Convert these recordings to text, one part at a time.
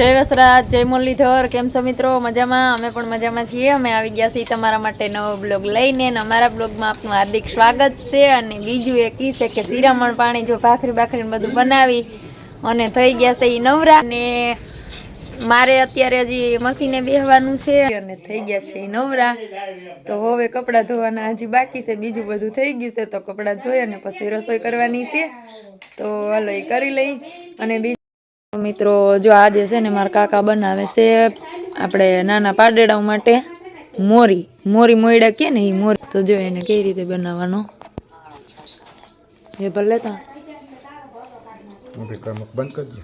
જય વસરાજ, જય મુરલીધર, કેમ છો મિત્રો? મજામાં? અમે પણ મજામાં છીએ. અમે આવી ગયા છીએ તમારા માટે નવો બ્લોગ લઈને અમારા બ્લોગમાં આપનું હાર્દિક સ્વાગત છે અને બીજું એક ઈ છે કે શિરામણ પાણી જો ભાખરી ભાખરી બધું બનાવી અને થઈ ગયા છે ઈ નવરા. અને મારે અત્યારે હજી મશીને બેહવાનું છે અને થઈ ગયા છે એ નવરા. તો હવે કપડાં ધોવાના હજી બાકી છે. બીજું બધું થઈ ગયું છે તો કપડાં ધોઈ અને પછી રસોઈ કરવાની છે. તો હાલો એ કરી લઈ અને બીજું મિત્રો, જો આજે છે ને મારા કાકા બનાવે છે, આપણે નાના પાડેડાઓ માટે મોરી. મોરી મોયડા કે ને એ મોરી. તો જો એને કઈ રીતે બનાવવાનો? એ ભલે તા. બંધ કરજો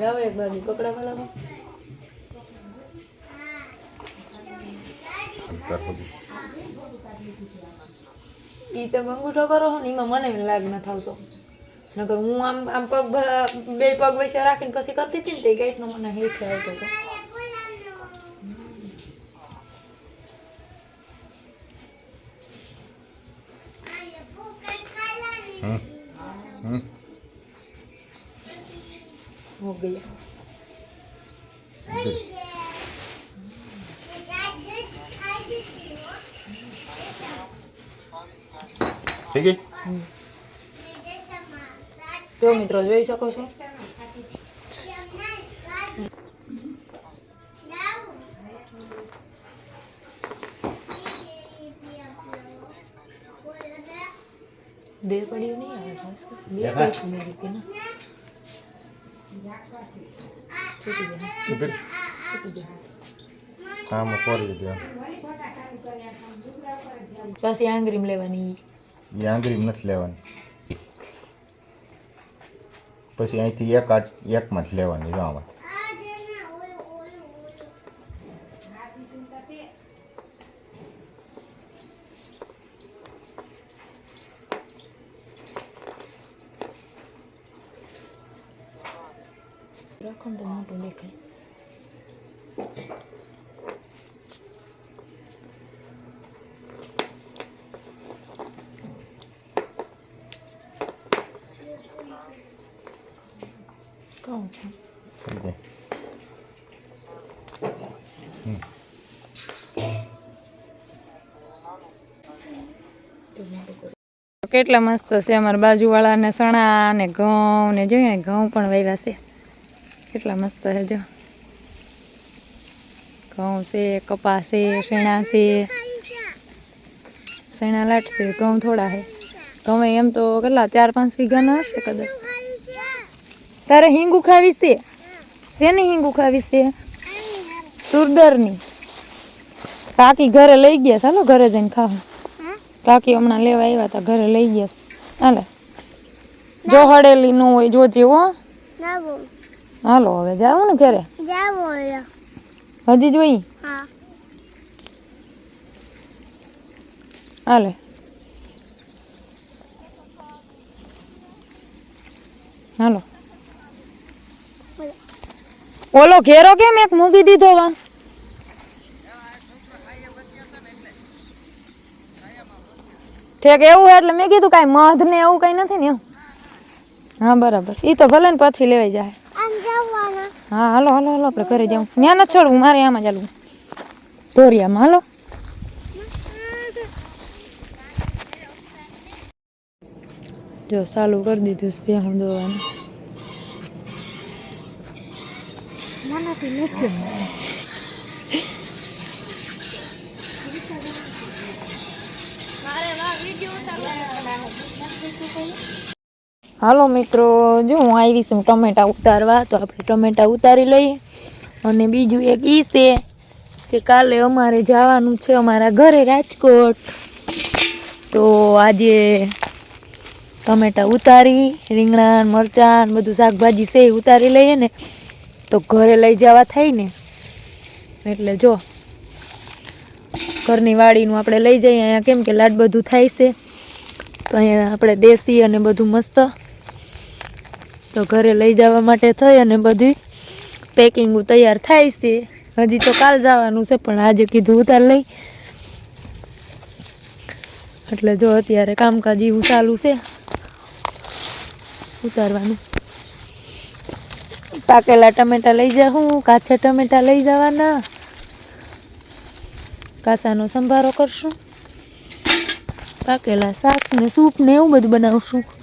લાવો એક બાજુ પકડાવા લાવો એ તમે અંગૂઠો કરો છો ને એમાં મને લાગ ન થાવતો. નકર હું આમ આમ પગ બે પગ વચ્ચે રાખીને પછી કરતી હતી ને તે ગેટનો મને હેઠે આવતો હતો. હમ હમ. હો गया થઈ ગઈ જો મિત્રો જોઈ શકો છો? બે પડી નહીં આવે બે. પડી મેરી કે ના? કામ કરી દે પાછી આંગળીમ લેવાની. આંગળી નથી લેવાની. પછી અહીંથી એક આટ એકમાં જ લેવાની જો આમાં. રાખો ને તો મોટું દેખાય કહું છું થઈ જાય કેટલા મસ્ત છે અમારા બાજુવાળાને સણા ને ઘઉં ને જોઈએ ને ઘઉં પણ વાવ્યા છે કેટલા મસ્ત છે જો. ઘઉં છે, કપાસ છે, શેણા છે. શેણા લાટશે, ઘઉં થોડા છે. ઘઉં એમ તો કેટલા, ચાર, પાંચ વીઘાના હશે કદાચ. તારે હિંગુ ખાવી છે? શેની હિંગુ ખાવી છે? સુરદરની. કાકી ઘરે લઈ ગયા ચાલો ઘરે જઈને ખાવ. કાકી હમણાં લેવા આવ્યા હતા, ઘરે લઈ ગયા હાલે. જો હડેલી નું હોય, જો જેવો. જાવો હાલો હવે જાવ ને ઘરે? જાવો હજી જોઈ હા. હાલે. હાલો. ઓલો ઘેરો કેમ એક મૂકી દીધો વા? ઠેક એવું હે એટલે મેં કીધું કાંઈ મધ ને એવું કાંઈ નથી ને એમ? હા બરાબર. એ તો ભલે ને પછી લેવાઈ જાય આમ જવાના હા, હાલો હાલો હાલો, આપણે ઘરે જાઉં. ત્યાં નથી છોડવું મારે આમાં ચાલવું તોરિયામાં, હાલો. જો, ચાલુ કરી દીધું છે ભેહું દોવાનું. હાલો મિત્રો, જો હું આવી છું ટમેટા ઉતારવા, તો આપણે ટમેટા ઉતારી લઈએ. અને બીજું એક ઈ છે કે કાલે અમારે જવાનું છે અમારા ઘરે રાજકોટ. તો આજે ટમેટા ઉતારી, રીંગણા, મરચાં બધું શાકભાજી છે ઉતારી લઈએ ને, તો ઘરે લઈ જવા થાય ને. એટલે જો, ઘરની વાડીનું આપણે લઈ જઈએ. અહીંયા કેમ કે લાડ બધું થાય છે. તો અહીંયા આપણે દેશી અને બધું મસ્ત તો ઘરે લઈ જવા માટે થઈ અને બધી પેકિંગ તૈયાર થાય છે. હજી તો કાલ જવાનું છે, પણ આજે કીધું ઉતાર લઈ. એટલે જો અત્યારે કામકાજ એવું ચાલુ છે. ઉતારવાનું. પાકેલા ટમેટા લઈ જાઉં, કાચા ટમેટા લઈ જવાના. કાસાનો સંભારો કરશું. પાકેલા શાક ને સૂપ ને એવું બધું બનાવશું.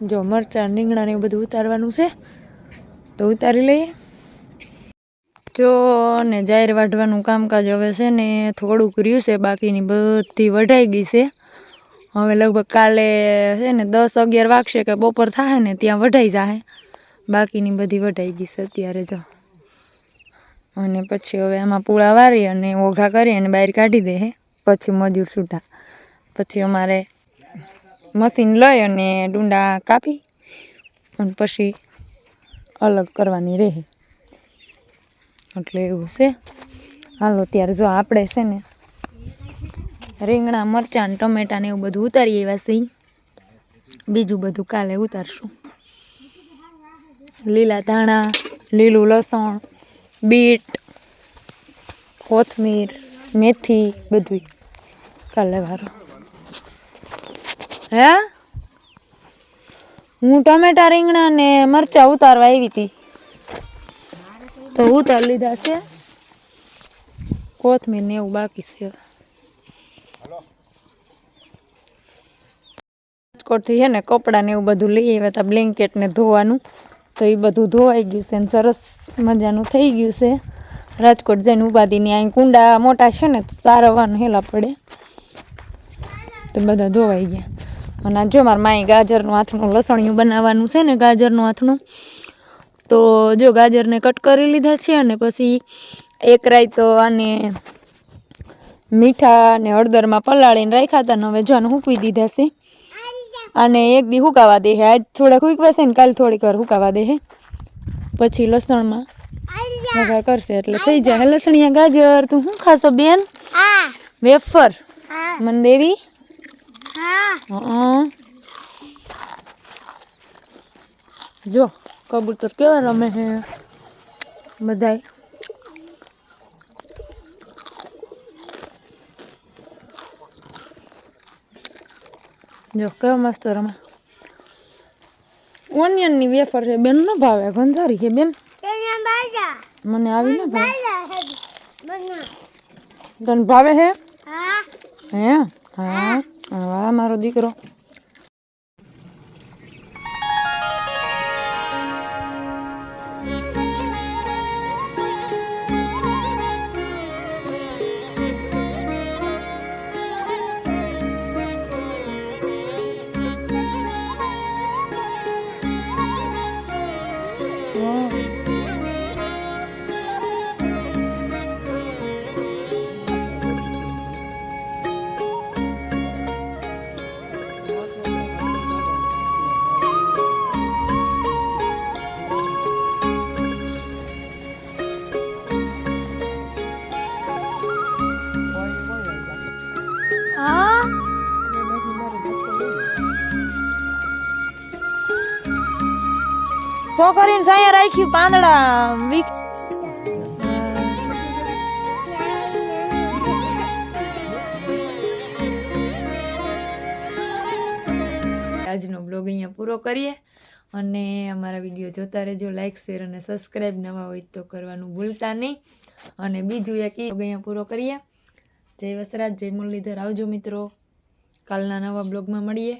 જો મરચાં, રીંગણા ને એવું બધું ઉતારવાનું છે, તો ઉતારી લઈએ. જો ને જાહેર વાઢવાનું કામકાજ હવે છે ને થોડુંક રહ્યું છે, બાકીની બધી વઢાઈ ગઈ છે. હવે લગભગ કાલે છે ને દસ અગિયાર વાગશે કે બપોર થાય ને ત્યાં વઢાઈ જાય બાકીની બધી વઢાઈ ગઈ છે અત્યારે જો. અને પછી હવે આમાં પૂળા વારી અને ઓઘા કરી અને બહાર કાઢી દે પછી મજૂર છૂટા. પછી અમારે મશીન લઈ અને ડુંડા કાપી અને પછી અલગ કરવાની રહે. એટલે એવું છે. હાલો, ત્યારે જો આપણે છે ને રીંગણા, મરચાં ટમેટાને એવું બધું ઉતારીએ એવા સિંગ બીજું બધું કાલે ઉતારશું. લીલા ધાણા, લીલું લસણ, બીટ, કોથમીર, મેથી બધું કાલે વારો. હે? હું ટમેટા રીંગણા ને મરચાં ઉતારવા આવી હતી. તો ઉતાર લીધા છે. કોથમીર ને એવું બાકી છે. રાજકોટથી છે ને કપડાં ને એવું બધું લઈ આવ્યા હતા બ્લેન્કેટ ને ધોવાનું. તો એ બધું ધોવાઈ ગયું છે ને સરસ મજાનું થઈ ગયું છે. રાજકોટ જઈને ને અહીં કુંડા મોટા છે ને તો ચારવાનું હેલા પડે. તો બધા ધોવાઈ ગયા. અને જો મારા માએ ગાજરનું હાથનું લસણિયું બનાવવાનું છે ને ગાજરનું હાથનું તો જો ગાજરને કટ કરી લીધા છે અને પછી એક રાઈ તો આને મીઠા ને હળદરમાં પલાળીને રાખ્યા હતા ને હવે જો આને હૂકવી દીધા છે. અને એક દી હુકાવા દે આજ થોડાક હુકવા છે ને કાલ થોડીક વાર હુકાવા દે પછી લસણમાં વઘાર કરશે એટલે થઈ જાય. લસણિયા ગાજર તું શું ખાશો બેન? વેફર. મન દેવી? હા. જો કબૂતર કેવા રમે છે? બધાય. જો કેવો મસ્ત રમે. ઓનિયનની વેફર છે બેન ન ભાવે ગંધારી છે બેન. મને આવી ને ભાવે. તને ભાવે છે? હા? હે હા હા મારો દીકરો. છોકરીને સાયા રાખ્યું પાંદડા વીક આજનો બ્લોગ અહીંયા પૂરો કરીએ. અને અમારા વીડિયો જોતા રહેજો લાઇક શેર અને સબસ્ક્રાઈબ નવા હોય તો કરવાનું ભૂલતા નહીં. અને બીજું એક ઈ અહીંયા પૂરો કરીએ. જય વસરાજ, જય મુરલીધર. આવજો મિત્રો. કાલના નવા બ્લોગમાં મળીએ.